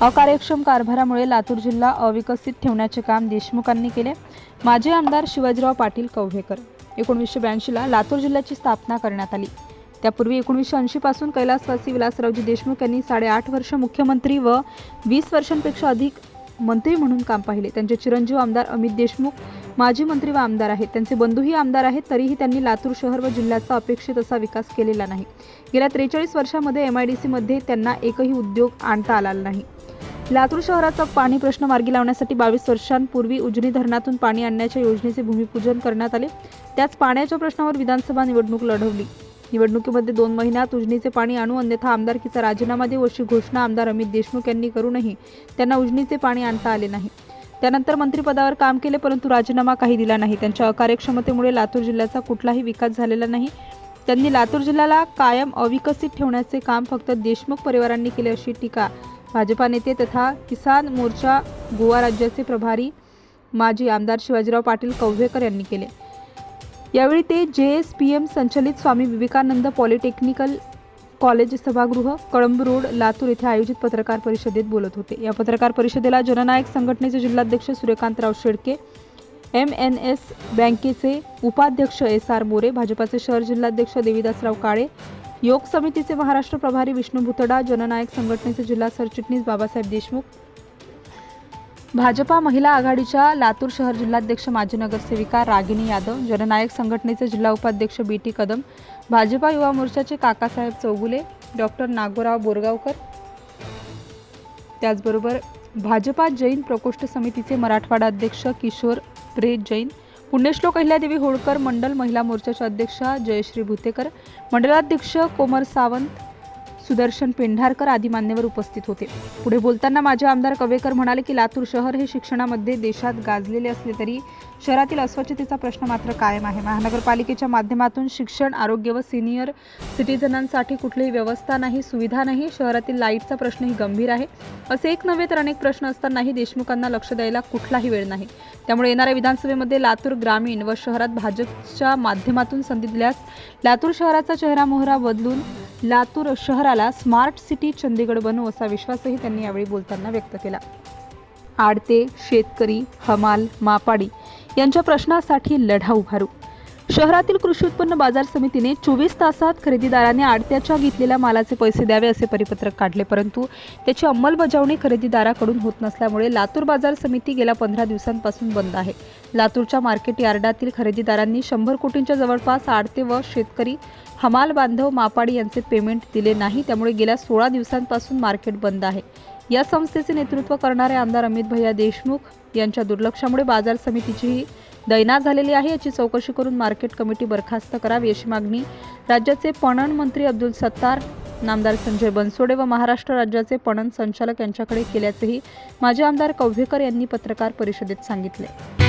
अकार्यक्षम कारभारामुळे लातूर जिल्हा अविकसित ठेवण्याचे काम देशमुखांनी केले. माजी आमदार शिवाजीराव पाटील कव्हेकर. एकोणीसशे ब्याऐंशीला लातूर जिल्ह्याची स्थापना करण्यात आली. त्यापूर्वी एकोणीसशे ऐंशीपासून कैलासवासी विलासरावजी देशमुख यांनी साडेआठ वर्ष मुख्यमंत्री व वीस वर्षांपेक्षा अधिक मंत्री म्हणून काम पाहिले. त्यांचे चिरंजीव आमदार अमित देशमुख माजी मंत्री व आमदार आहेत. त्यांचे बंधूही आमदार आहेत तरीही त्यांनी लातूर शहर व जिल्ह्याचा अपेक्षित असा विकास केलेला नाही. गेल्या त्रेचाळीस वर्षामध्ये एम आय डी सीमध्ये त्यांना एकही उद्योग आणता आला नाही. लातूर शहराचा पाणी प्रश्न मार्गी लावण्यासाठी बावीस वर्षांपूर्वी उजनी धरणातून पाणी आणण्याच्या योजनेचे भूमिपूजन करण्यात आले. त्याच पाण्याच्या प्रश्नावर विधानसभा निवडणूक लढवली. निवडणुकीमध्ये दोन महिन्यात उजनीचे पाणी आणू अन्यथा आमदारकीचा राजीनामा देऊ अशी घोषणा आमदार अमित देशमुख यांनी करूनही त्यांना उजनीचे पाणी आणता आले नाही. त्यानंतर मंत्रिपदावर काम केले परंतु राजीनामा काही दिला नाही. त्यांच्या अकार्यक्षमतेमुळे लातूर जिल्ह्याचा कुठलाही विकास झालेला नाही. त्यांनी लातूर जिल्ह्याला कायम अविकसित ठेवण्याचे काम फक्त देशमुख परिवारांनी केले अशी टीका भाजपा नेते तथा किसान मोर्चा गोवा राज्याचे प्रभारी माजी आमदार शिवाजीराव पाटील कव्हेकर यांनी केले. यावेळी ते जे एस पी एम संचलित स्वामी विवेकानंद पॉलिटेक्निकल कॉलेज सभागृह कळंब रोड लातूर येथे आयोजित पत्रकार परिषदेत बोलत होते. या पत्रकार परिषदेला जननायक संघटनेचे जिल्हाध्यक्ष Suryakantrao Shedke M N S बँकेचे उपाध्यक्ष एस आर मोरे भाजपाचे शहर जिल्हाध्यक्ष देवीदासराव काळे योग समितीचे महाराष्ट्र प्रभारी विष्णू भुतडा जननायक संघटनेचे जिल्हा सरचिटणीस बाबासाहेब देशमुख भाजपा महिला आघाडीच्या लातूर शहर जिल्हाध्यक्ष माजी नगरसेविका रागिनी यादव जननायक संघटनेचे जिल्हा उपाध्यक्ष बी टी कदम भाजपा युवा मोर्चाचे काकासाहेब चौगुले डॉक्टर नागोराव बोरगावकर. त्याचबरोबर भाजपा जैन प्रकोष्ठ समितीचे मराठवाडा अध्यक्ष किशोर प्रे जैन पुण्यश्लोक अहिल्यादेवी होळकर मंडल महिला मोर्चाच्या अध्यक्षा जयश्री भुतेकर मंडलाध्यक्ष कोमर सावंत सुदर्शन पेंढारकर आदी मान्यवर उपस्थित होते. पुढे बोलताना माझे आमदार कवेकर म्हणाले की लातूर शहर हे शिक्षणामध्ये देशात गाजलेले असले तरी शहरातील अस्वच्छतेचा प्रश्न मात्र कायम आहे. महानगरपालिकेच्या माध्यमातून शिक्षण आरोग्य व सिनियर सिटीजनांसाठी कुठलीही व्यवस्था नाही सुविधा नाही शहरातील लाईटचा प्रश्नही गंभीर आहे. असे एक नव्हे तर अनेक प्रश्न असतानाही देशमुखांना लक्ष द्यायला कुठलाही वेळ नाही. त्यामुळे येणाऱ्या विधानसभेमध्ये लातूर ग्रामीण व शहरात भाजपच्या माध्यमातून संधी दिल्यास लातूर शहराचा चेहरा मोहरा बदलून लातूर शहराला स्मार्ट सिटी चंदीगड बनू असा विश्वासही त्यांनी यावेळी बोलताना व्यक्त केला. आडते शेतकरी हमाल मापाडी यांच्या प्रश्नासाठी लढा उभारू. शहरातील कृषी उत्पन्न बाजार समितीने चोवीस तासात खरेदीदाराने आडत्याच्या घेतलेल्या मालाचे पैसे द्यावे असे परिपत्रक काढले परंतु त्याची अंमलबजावणी खरेदीदाराकडून होत नसल्यामुळे लातूर बाजार समिती गेल्या पंधरा दिवसांपासून बंद आहे. लातूरच्या मार्केट यार्डातील खरेदीदारांनी शंभर कोटींच्या जवळपास आडते व शेतकरी हमाल बांधव मापाडी यांचे पेमेंट दिले नाही त्यामुळे गेल्या सोळा दिवसांपासून मार्केट बंद आहे. या संस्थेचे नेतृत्व करणारे आमदार अमित भैया देशमुख यांच्या दुर्लक्षामुळे बाजार समितीचीही दैनात झालेली आहे. याची चौकशी करून मार्केट कमिटी बरखास्त करावी अशी मागणी राज्याचे पणन मंत्री अब्दुल सत्तार नामदार संजय बनसोडे व महाराष्ट्र राज्याचे पणन संचालक यांच्याकडे केल्याचेही माजी आमदार कव्हेकर यांनी पत्रकार परिषदेत सांगितले.